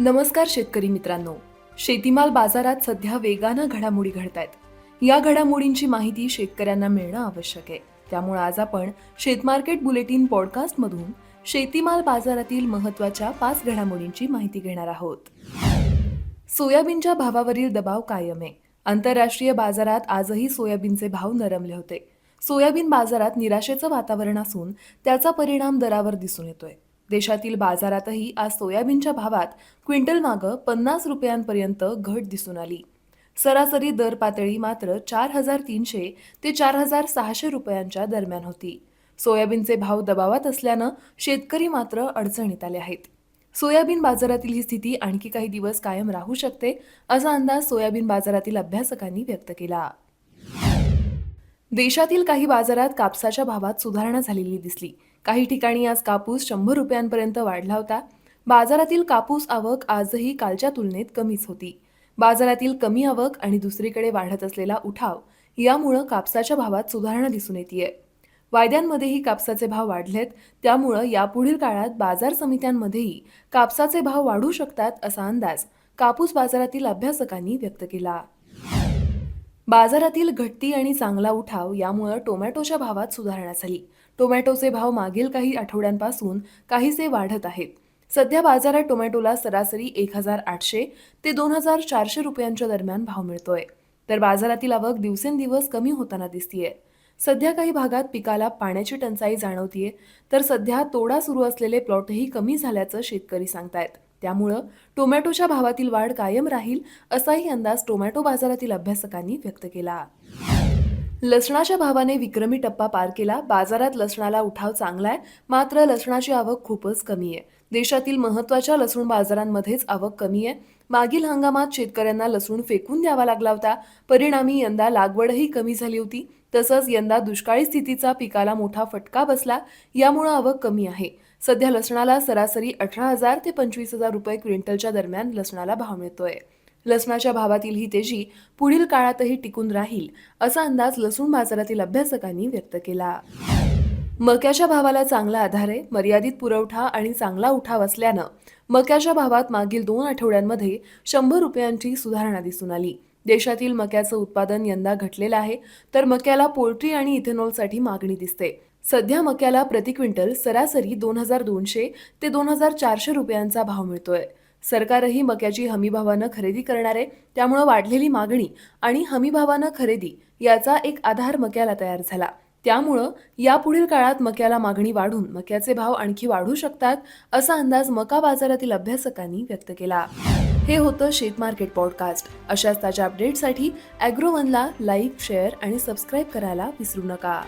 नमस्कार शेतकरी मित्रांनो. शेतीमाल बाजारात सध्या वेगानं घडामोडी घडत आहेत या घडामोडींची माहिती शेतकऱ्यांना मिळणं आवश्यक आहे. त्यामुळे आज आपण शेतमार्केट बुलेटिन पॉडकास्टमधून शेतीमाल बाजारातील महत्त्वाच्या पाच घडामोडींची माहिती घेणार आहोत. सोयाबीनच्या भावावरील दबाव कायम आहे. आंतरराष्ट्रीय बाजारात आजही सोयाबीनचे भाव नरमले होते. सोयाबीन बाजारात निराशेचं वातावरण असून त्याचा परिणाम दरावर दिसून येतोय. देशातील बाजारातही आज सोयाबीनच्या भावात क्विंटलमागं पन्नास रुपयांपर्यंत घट दिसून आली. सरासरी दर पातळी मात्र चार हजार तीनशे ते चार हजार सहाशे रुपयांच्या दरम्यान होती. सोयाबीनचे भाव दबावात असल्यानं शेतकरी मात्र अडचणीत आले आहेत. सोयाबीन बाजारातील ही स्थिती आणखी काही दिवस कायम राहू शकते असा अंदाज सोयाबीन बाजारातील अभ्यासकांनी व्यक्त केला. देशातील काही बाजारात कापसाच्या भावात सुधारणा झालेली दिसली. काही ठिकाणी आज कापूस शंभर रुपयांपर्यंत वाढला होता. बाजारातील कापूस आवक आजही कालच्या तुलनेत कमीच होती. बाजारातील कमी आवक आणि दुसरीकडे वाढत असलेला उठाव यामुळं कापसाच्या भावात सुधारणा दिसून येते वायद्यांमध्येही कापसाचे भाव वाढलेत. त्यामुळं यापुढील काळात बाजार समित्यांमध्येही कापसाचे भाव वाढू शकतात असा अंदाज कापूस बाजारातील अभ्यासकांनी व्यक्त केला. बाजारातील घटती आणि चांगला उठाव यामुळं टोमॅटोच्या भावात सुधारणा झाली. टोमॅटोचे भाव मागील काही आठवड्यांपासून काहीसे वाढत आहेत. सध्या बाजारात टोमॅटोला सरासरी एक हजार आठशे ते दोन हजार चारशे रुपयांच्या दरम्यान भाव मिळतोय. तर बाजारातील आवक दिवसेंदिवस कमी होताना दिसतीये. सध्या काही भागात पिकाला पाण्याची टंचाई जाणवतीये तर सध्या तोडा सुरू असलेले प्लॉटही कमी झाल्याचं शेतकरी सांगतायत. त्यामुळं टोमॅटोच्या भावातील वाढ कायम राहील असाही अंदाज टोमॅटो बाजारातील अभ्यासकांनी व्यक्त केला. लसणाच्या भावाने विक्रमी टप्पा पार केला. बाजारात लसणाला उठाव चांगला आहे मात्र लसणाची आवक खूपच कमी आहे. देशातील महत्त्वाच्या लसूण बाजारांमध्येच आवक कमी आहे. मागील हंगामात शेतकऱ्यांना लसूण फेकून द्यावा लागला होता. परिणामी यंदा लागवडही कमी झाली होती. तसंच यंदा दुष्काळी स्थितीचा पिकाला मोठा फटका बसला. यामुळं आवक कमी आहे. सध्या लसणाला सरासरी अठरा हजार ते पंचवीस हजार रुपये क्विंटलच्या दरम्यान लसणाला भाव मिळतोय. लसणाच्या भावातील ही तेजी पुढील काळातही टिकून राहील असा अंदाज लसूण बाजारातील अभ्यासकांनी व्यक्त केला. मक्याच्या भावाला चांगला आधार आहे मर्यादित पुरवठा आणि चांगला उठाव असल्यानं मक्याच्या भावात मागील दोन आठवड्यांमध्ये शंभर रुपयांची सुधारणा दिसून आली. देशातील मक्याचं उत्पादन यंदा घटलेलं आहे तर मक्याला पोल्ट्री आणि इथेनॉलसाठी मागणी दिसते. सध्या मक्याला प्रति क्विंटल सरासरी दोन हजार दोनशे ते दोन हजार चारशे रुपयांचा भाव मिळतोय. सरकारही मक्याची हमीभावानं खरेदी करणार आहे त्यामुळं वाढलेली मागणी आणि हमीभावानं खरेदी याचा एक आधार मक्याला तयार झाला. त्यामुळं यापुढील काळात मक्याला मागणी वाढून मक्याचे भाव आणखी वाढू शकतात असा अंदाज मका बाजारातील अभ्यासकांनी व्यक्त केला. हे होतं शेत मार्केट पॉडकास्ट. अशाच ताज्या अपडेटसाठी ॲग्रोवनला लाईक शेअर आणि सबस्क्राईब करायला विसरू नका.